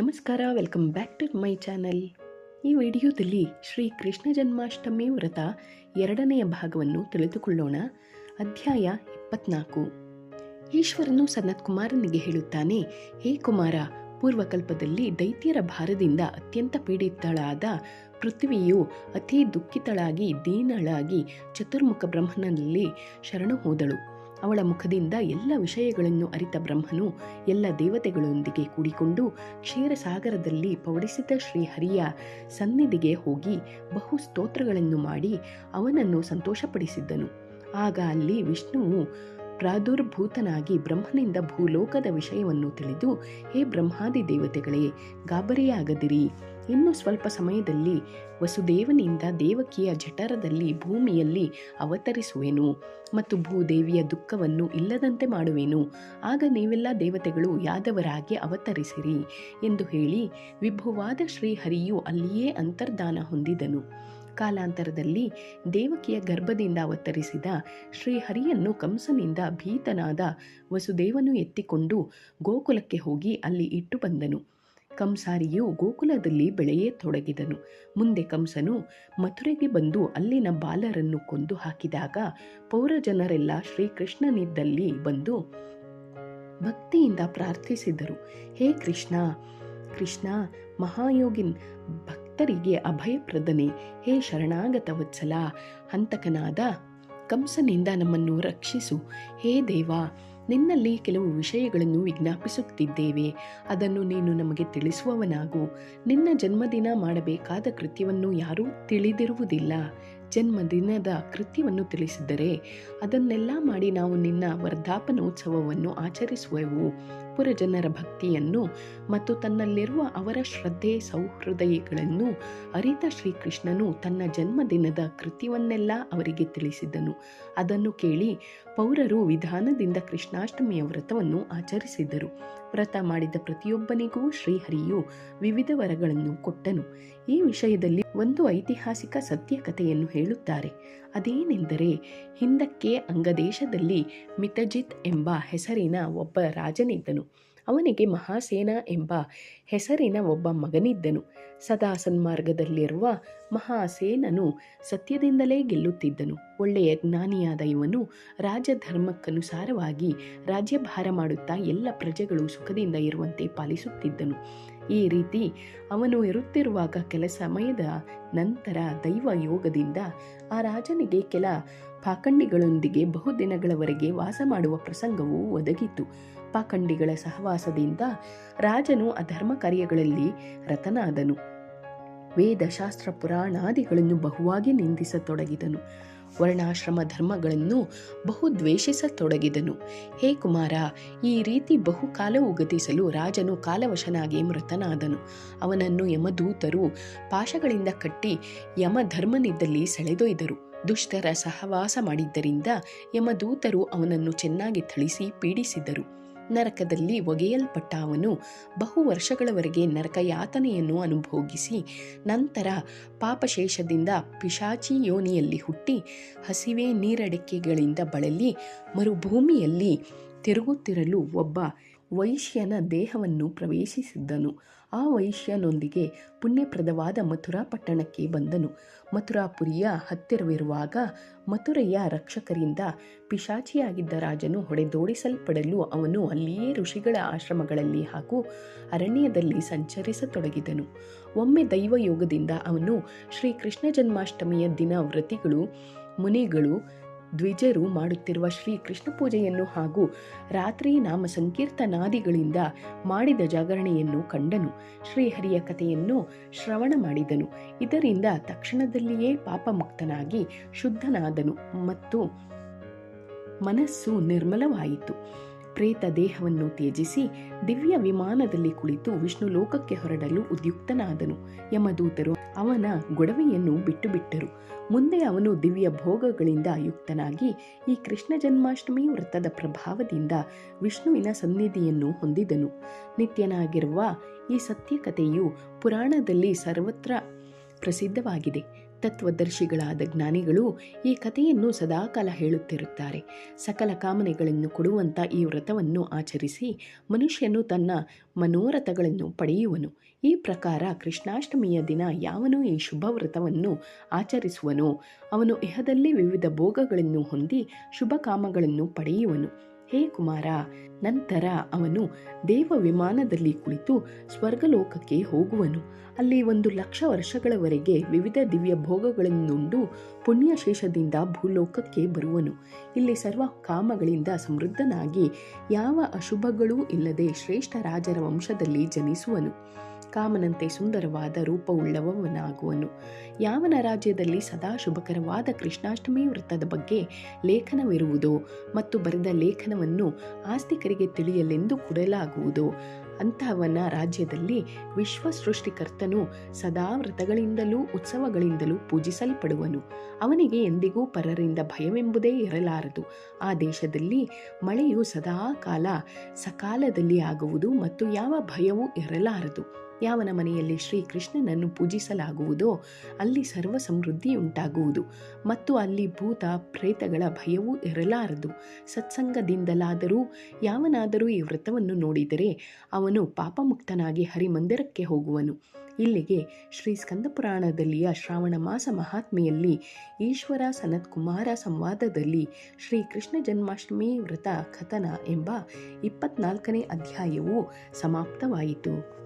ನಮಸ್ಕಾರ, welcome back to my channel. ಈ ವಿಡಿಯೋದಲ್ಲಿ ಶ್ರೀ ಕೃಷ್ಣ ಜನ್ಮಾಷ್ಟಮಿ ವ್ರತ ಎರಡನೆಯ ಭಾಗವನ್ನು ತಿಳಿದುಕೊಳ್ಳೋಣ. ಅಧ್ಯಾಯ ಇಪ್ಪತ್ನಾಲ್ಕು. ಈಶ್ವರನು ಸನತ್ ಕುಮಾರನಿಗೆ ಹೇಳುತ್ತಾನೆ, ಹೇ ಕುಮಾರ, ಪೂರ್ವಕಲ್ಪದಲ್ಲಿ ದೈತ್ಯರ ಭಾರದಿಂದ ಅತ್ಯಂತ ಪೀಡಿತಳಾದ ಪೃಥ್ವಿಯು ಅತಿ ದುಃಖಿತಳಾಗಿ, ದೀನಳಾಗಿ, ಚತುರ್ಮುಖ ಬ್ರಹ್ಮನಲ್ಲಿ ಶರಣು ಹೋದಳು. ಅವಳ ಮುಖದಿಂದ ಎಲ್ಲ ವಿಷಯಗಳನ್ನು ಅರಿತ ಬ್ರಹ್ಮನು ಎಲ್ಲ ದೇವತೆಗಳೊಂದಿಗೆ ಕೂಡಿಕೊಂಡು ಕ್ಷೀರಸಾಗರದಲ್ಲಿ ಪೌಡಿಸಿದ ಶ್ರೀಹರಿಯ ಸನ್ನಿಧಿಗೆ ಹೋಗಿ ಬಹು ಸ್ತೋತ್ರಗಳನ್ನು ಮಾಡಿ ಅವನನ್ನು ಸಂತೋಷಪಡಿಸಿದ್ದನು. ಆಗ ಅಲ್ಲಿ ವಿಷ್ಣುವು ಪ್ರಾದುರ್ಭೂತನಾಗಿ ಬ್ರಹ್ಮನಿಂದ ಭೂಲೋಕದ ವಿಷಯವನ್ನು ತಿಳಿದು, ಹೇ ಬ್ರಹ್ಮಾದಿ ದೇವತೆಗಳೇ, ಗಾಬರಿಯಾಗದಿರಿ. ಇನ್ನು ಸ್ವಲ್ಪ ಸಮಯದಲ್ಲಿ ವಸುದೇವನಿಂದ ದೇವಕಿಯ ಜಠರದಲ್ಲಿ ಭೂಮಿಯಲ್ಲಿ ಅವತರಿಸುವೆನು ಮತ್ತು ಭೂದೇವಿಯ ದುಃಖವನ್ನು ಇಲ್ಲದಂತೆ ಮಾಡುವೆನು. ಆಗ ನೀವೆಲ್ಲ ದೇವತೆಗಳು ಯಾದವರಾಗಿ ಅವತರಿಸಿರಿ ಎಂದು ಹೇಳಿ ವಿಭುವಾದ ಶ್ರೀಹರಿಯು ಅಲ್ಲಿಯೇ ಅಂತರ್ಧಾನ ಹೊಂದಿದನು. ಕಾಲಾಂತರದಲ್ಲಿ ದೇವಕಿಯ ಗರ್ಭದಿಂದ ಅವತರಿಸಿದ ಶ್ರೀಹರಿಯನ್ನು ಕಂಸನಿಂದ ಭೀತನಾದ ವಸುದೇವನು ಎತ್ತಿಕೊಂಡು ಗೋಕುಲಕ್ಕೆ ಹೋಗಿ ಅಲ್ಲಿ ಇಟ್ಟು ಬಂದನು. ಕಂಸಾರಿಯು ಗೋಕುಲದಲ್ಲಿ ಬೆಳೆಯೇ ತೊಡಗಿದನು. ಮುಂದೆ ಕಂಸನು ಮಥುರೆಗೆ ಬಂದು ಅಲ್ಲಿನ ಬಾಲರನ್ನು ಕೊಂದು ಹಾಕಿದಾಗ ಪೌರಜನರೆಲ್ಲ ಶ್ರೀಕೃಷ್ಣನಿದ್ದಲ್ಲಿ ಬಂದು ಭಕ್ತಿಯಿಂದ ಪ್ರಾರ್ಥಿಸಿದರು. ಹೇ ಕೃಷ್ಣ ಕೃಷ್ಣ, ಮಹಾಯೋಗಿನ್ ಭಕ್ತರಿಗೆ ಅಭಯಪ್ರದನೆ. ಹೇ ಶರಣಾಗತ ವತ್ಸಲ, ಹಂತಕನಾದ ಕಂಸನಿಂದ ನಮ್ಮನ್ನು ರಕ್ಷಿಸು. ಹೇ ದೇವ, ನಿನ್ನಲ್ಲಿ ಕೆಲವು ವಿಷಯಗಳನ್ನು ವಿಜ್ಞಾಪಿಸುತ್ತಿದ್ದೇವೆ. ಅದನ್ನು ನೀನು ನಮಗೆ ತಿಳಿಸುವವನಾಗು. ನಿನ್ನ ಜನ್ಮದಿನ ಮಾಡಬೇಕಾದ ಕೃತ್ಯವನ್ನು ಯಾರೂ ತಿಳಿದಿರುವುದಿಲ್ಲ. ಜನ್ಮದಿನದ ಕೃತ್ಯವನ್ನು ತಿಳಿಸಿದರೆ ಅದನ್ನೆಲ್ಲ ಮಾಡಿ ನಾವು ನಿನ್ನ ವರ್ಧಾಪನೋತ್ಸವವನ್ನು ಆಚರಿಸುವೆವು. ಪುರಜನರ ಭಕ್ತಿಯನ್ನು ಮತ್ತು ತನ್ನಲ್ಲಿರುವ ಅವರ ಶ್ರದ್ಧೆ ಸೌಹೃದಯಗಳನ್ನು ಅರಿತ ಶ್ರೀಕೃಷ್ಣನು ತನ್ನ ಜನ್ಮದಿನದ ಕೃತ್ಯವನ್ನೆಲ್ಲ ಅವರಿಗೆ ತಿಳಿಸಿದನು. ಅದನ್ನು ಕೇಳಿ ಪೌರರು ವಿಧಾನದಿಂದ ಕೃಷ್ಣಾಷ್ಟಮಿಯ ವ್ರತವನ್ನು ಆಚರಿಸಿದರು. ವ್ರತ ಮಾಡಿದ ಪ್ರತಿಯೊಬ್ಬನಿಗೂ ಶ್ರೀಹರಿಯು ವಿವಿಧ ವರಗಳನ್ನು ಕೊಟ್ಟನು. ಈ ವಿಷಯದಲ್ಲಿ ಒಂದು ಐತಿಹಾಸಿಕ ಸತ್ಯ ಕಥೆಯನ್ನು ಹೇಳುತ್ತಾರೆ. ಅದೇನೆಂದರೆ, ಹಿಂದಕ್ಕೆ ಅಂಗದೇಶದಲ್ಲಿ ಮಿತಜಿತ್ ಎಂಬ ಹೆಸರಿನ ಒಬ್ಬ ರಾಜನಿದ್ದನು. ಅವನಿಗೆ ಮಹಾಸೇನ ಎಂಬ ಹೆಸರಿನ ಒಬ್ಬ ಮಗನಿದ್ದನು. ಸದಾ ಸನ್ಮಾರ್ಗದಲ್ಲಿರುವ ಮಹಾಸೇನನು ಸತ್ಯದಿಂದಲೇ ಗೆಲ್ಲುತ್ತಿದ್ದನು. ಒಳ್ಳೆಯ ಜ್ಞಾನಿಯಾದ ಇವನು ರಾಜಧರ್ಮಕ್ಕನುಸಾರವಾಗಿ ರಾಜ್ಯಭಾರ ಮಾಡುತ್ತಾ ಎಲ್ಲ ಪ್ರಜೆಗಳು ಸುಖದಿಂದ ಇರುವಂತೆ ಪಾಲಿಸುತ್ತಿದ್ದನು. ಈ ರೀತಿ ಅವನು ಇರುತ್ತಿರುವಾಗ ಕೆಲ ಸಮಯದ ನಂತರ ದೈವ ಯೋಗದಿಂದ ಆ ರಾಜನಿಗೆ ಕೆಲ ಪಾಖಂಡಿಗಳೊಂದಿಗೆ ಬಹುದಿನಗಳವರೆಗೆ ವಾಸ ಮಾಡುವ ಪ್ರಸಂಗವು ಒದಗಿತು. ಪಾಖಂಡಿಗಳ ಸಹವಾಸದಿಂದ ರಾಜನು ಅಧರ್ಮ ಕಾರ್ಯಗಳಲ್ಲಿ ರತನಾದನು. ವೇದ ಶಾಸ್ತ್ರ ಪುರಾಣಾದಿಗಳನ್ನು ಬಹುವಾಗಿ ನಿಂದಿಸತೊಡಗಿದನು. ವರ್ಣಾಶ್ರಮ ಧರ್ಮಗಳನ್ನು ಬಹು ದ್ವೇಷಿಸತೊಡಗಿದನು. ಹೇ ಕುಮಾರ, ಈ ರೀತಿ ಬಹುಕಾಲವು ಗತಿಸಲು ರಾಜನು ಕಾಲವಶನಾಗಿ ಮೃತನಾದನು. ಅವನನ್ನು ಯಮದೂತರು ಪಾಶಗಳಿಂದ ಕಟ್ಟಿ ಯಮಧರ್ಮನಿದ್ದಲ್ಲಿ ಸೆಳೆದೊಯ್ದರು. ದುಷ್ಟರ ಸಹವಾಸ ಮಾಡಿದ್ದರಿಂದ ಯಮದೂತರು ಅವನನ್ನು ಚೆನ್ನಾಗಿ ಥಳಿಸಿ ಪೀಡಿಸಿದರು. ನರಕದಲ್ಲಿ ಒಗೆಯಲ್ಪಟ್ಟ ಅವನು ಬಹು ವರ್ಷಗಳವರೆಗೆ ನರಕ ಯಾತನೆಯನ್ನು ಅನುಭೋಗಿಸಿ ನಂತರ ಪಾಪಶೇಷದಿಂದ ಪಿಶಾಚಿ ಯೋನಿಯಲ್ಲಿ ಹುಟ್ಟಿ ಹಸಿವೆ ನೀರಡಿಕೆಗಳಿಂದ ಬಳಲಿ ಮರುಭೂಮಿಯಲ್ಲಿ ತಿರುಗುತ್ತಿರಲು ಒಬ್ಬ ವೈಶ್ಯನ ದೇಹವನ್ನು ಪ್ರವೇಶಿಸಿದ್ದನು. ಆ ವೈಶ್ಯನೊಂದಿಗೆ ಪುಣ್ಯಪ್ರದವಾದ ಮಥುರಾ ಪಟ್ಟಣಕ್ಕೆ ಬಂದನು. ಮಥುರಾಪುರಿಯ ಹತ್ತಿರವಿರುವಾಗ ಮಥುರೆಯ ರಕ್ಷಕರಿಂದ ಪಿಶಾಚಿಯಾಗಿದ್ದ ರಾಜನು ಹೊಡೆದೋಡಿಸಲ್ಪಡಲು ಅವನು ಅಲ್ಲಿಯೇ ಋಷಿಗಳ ಆಶ್ರಮಗಳಲ್ಲಿ ಹಾಗೂ ಅರಣ್ಯದಲ್ಲಿ ಸಂಚರಿಸತೊಡಗಿದನು. ಒಮ್ಮೆ ದೈವಯೋಗದಿಂದ ಅವನು ಶ್ರೀ ಕೃಷ್ಣ ಜನ್ಮಾಷ್ಟಮಿಯ ದಿನ ವ್ರತಿಗಳು, ಮುನಿಗಳು ದ್ವಿಜರು ಮಾಡುತ್ತಿರುವ ಶ್ರೀ ಕೃಷ್ಣ ಪೂಜೆಯನ್ನು ಹಾಗೂ ರಾತ್ರಿ ನಾಮ ಸಂಕೀರ್ತನಾದಿಗಳಿಂದ ಮಾಡಿದ ಜಾಗರಣೆಯನ್ನು ಕಂಡನು. ಶ್ರೀಹರಿಯ ಕಥೆಯನ್ನು ಶ್ರವಣ ಮಾಡಿದನು. ಇದರಿಂದ ತಕ್ಷಣದಲ್ಲಿಯೇ ಪಾಪಮುಕ್ತನಾಗಿ ಶುದ್ಧನಾದನು ಮತ್ತು ಮನಸ್ಸು ನಿರ್ಮಲವಾಯಿತು. ಪ್ರೇತ ದೇಹವನ್ನು ತ್ಯಜಿಸಿ ದಿವ್ಯ ವಿಮಾನದಲ್ಲಿ ಕುಳಿತು ವಿಷ್ಣು ಲೋಕಕ್ಕೆ ಹೊರಡಲು ಉದ್ಯುಕ್ತನಾದನು. ಯಮದೂತರು ಅವನ ಗೊಡವೆಯನ್ನು ಬಿಟ್ಟು ಬಿಟ್ಟರು ಮುಂದೆ ಅವನು ದಿವ್ಯ ಭೋಗಗಳಿಂದ ಯುಕ್ತನಾಗಿ ಈ ಕೃಷ್ಣ ಜನ್ಮಾಷ್ಟಮಿ ವ್ರತದ ಪ್ರಭಾವದಿಂದ ವಿಷ್ಣುವಿನ ಸನ್ನಿಧಿಯನ್ನು ಹೊಂದಿದನು. ನಿತ್ಯನಾಗಿರುವ ಈ ಸತ್ಯಕಥೆಯು ಪುರಾಣದಲ್ಲಿ ಸರ್ವತ್ರ ಪ್ರಸಿದ್ಧವಾಗಿದೆ. ತತ್ವದರ್ಶಿಗಳಾದ ಜ್ಞಾನಿಗಳು ಈ ಕಥೆಯನ್ನು ಸದಾಕಾಲ ಹೇಳುತ್ತಿರುತ್ತಾರೆ. ಸಕಲ ಕಾಮನೆಗಳನ್ನು ಕೊಡುವಂಥ ಈ ವ್ರತವನ್ನು ಆಚರಿಸಿ ಮನುಷ್ಯನು ತನ್ನ ಮನೋರಥಗಳನ್ನು ಪಡೆಯುವನು. ಈ ಪ್ರಕಾರ ಕೃಷ್ಣಾಷ್ಟಮಿಯ ದಿನ ಯಾವನು ಈ ಶುಭ ವ್ರತವನ್ನು ಆಚರಿಸುವನೋ? ಅವನು ಇಹದಲ್ಲಿ ವಿವಿಧ ಭೋಗಗಳನ್ನು ಹೊಂದಿ ಶುಭ ಕಾಮಗಳನ್ನು ಪಡೆಯುವನು. ಹೇ ಕುಮಾರ, ನಂತರ ಅವನು ದೇವ ವಿಮಾನದಲ್ಲಿ ಕುಳಿತು ಸ್ವರ್ಗಲೋಕಕ್ಕೆ ಹೋಗುವನು. ಅಲ್ಲಿ ಒಂದು ಲಕ್ಷ ವರ್ಷಗಳವರೆಗೆ ವಿವಿಧ ದಿವ್ಯ ಭೋಗಗಳನ್ನುಂಡು ಪುಣ್ಯಶೇಷದಿಂದ ಭೂಲೋಕಕ್ಕೆ ಬರುವನು. ಇಲ್ಲಿ ಸರ್ವ ಕಾಮಗಳಿಂದ ಸಮೃದ್ಧನಾಗಿ ಯಾವ ಅಶುಭಗಳೂ ಇಲ್ಲದೆ ಶ್ರೇಷ್ಠ ರಾಜರ ವಂಶದಲ್ಲಿ ಜನಿಸುವನು. ಕಾಮನಂತೆ ಸುಂದರವಾದ ರೂಪವುಳ್ಳವನಾಗುವನು ಯಾವನ ರಾಜ್ಯದಲ್ಲಿ ಸದಾ ಶುಭಕರವಾದ ಕೃಷ್ಣಾಷ್ಟಮಿ ವೃತ್ತದ ಬಗ್ಗೆ ಲೇಖನವಿರುವುದೋ ಮತ್ತು ಬರೆದ ಲೇಖನವನ್ನು ಆಸ್ತಿಕರಿಗೆ ತಿಳಿಯಲೆಂದು ಕೊಡಲಾಗುವುದೋ, ಅಂತಹವನ ರಾಜ್ಯದಲ್ಲಿ ವಿಶ್ವ ಸೃಷ್ಟಿಕರ್ತನು ಸದಾ ವ್ರತಗಳಿಂದಲೂ ಉತ್ಸವಗಳಿಂದಲೂ ಪೂಜಿಸಲ್ಪಡುವನು. ಅವನಿಗೆ ಎಂದಿಗೂ ಪರರಿಂದ ಭಯವೆಂಬುದೇ ಇರಲಾರದು. ಆ ದೇಶದಲ್ಲಿ ಮಳೆಯು ಸದಾ ಕಾಲ ಸಕಾಲದಲ್ಲಿ ಆಗುವುದು ಮತ್ತು ಯಾವ ಭಯವೂ ಇರಲಾರದು. ಯಾವನ ಮನೆಯಲ್ಲಿ ಶ್ರೀಕೃಷ್ಣನನ್ನು ಪೂಜಿಸಲಾಗುವುದೋ ಅಲ್ಲಿ ಸರ್ವ ಸಮೃದ್ಧಿಯುಂಟಾಗುವುದು ಮತ್ತು ಅಲ್ಲಿ ಭೂತ ಪ್ರೇತಗಳ ಭಯವೂ ಇರಲಾರದು. ಸತ್ಸಂಗದಿಂದಲಾದರೂ ಯಾವನಾದರೂ ಈ ವ್ರತವನ್ನು ನೋಡಿದರೆ ಅವನು ಪಾಪಮುಕ್ತನಾಗಿ ಹರಿಮಂದಿರಕ್ಕೆ ಹೋಗುವನು. ಇಲ್ಲಿಗೆ ಶ್ರೀ ಸ್ಕಂದಪುರಾಣದಲ್ಲಿಯ ಶ್ರಾವಣ ಮಾಸ ಮಹಾತ್ಮೆಯಲ್ಲಿ ಈಶ್ವರ ಸನತ್ಕುಮಾರ ಸಂವಾದದಲ್ಲಿ ಶ್ರೀ ಕೃಷ್ಣ ಜನ್ಮಾಷ್ಟಮಿ ವ್ರತ ಕಥನ ಎಂಬ ಇಪ್ಪತ್ನಾಲ್ಕನೇ ಅಧ್ಯಾಯವು ಸಮಾಪ್ತವಾಯಿತು.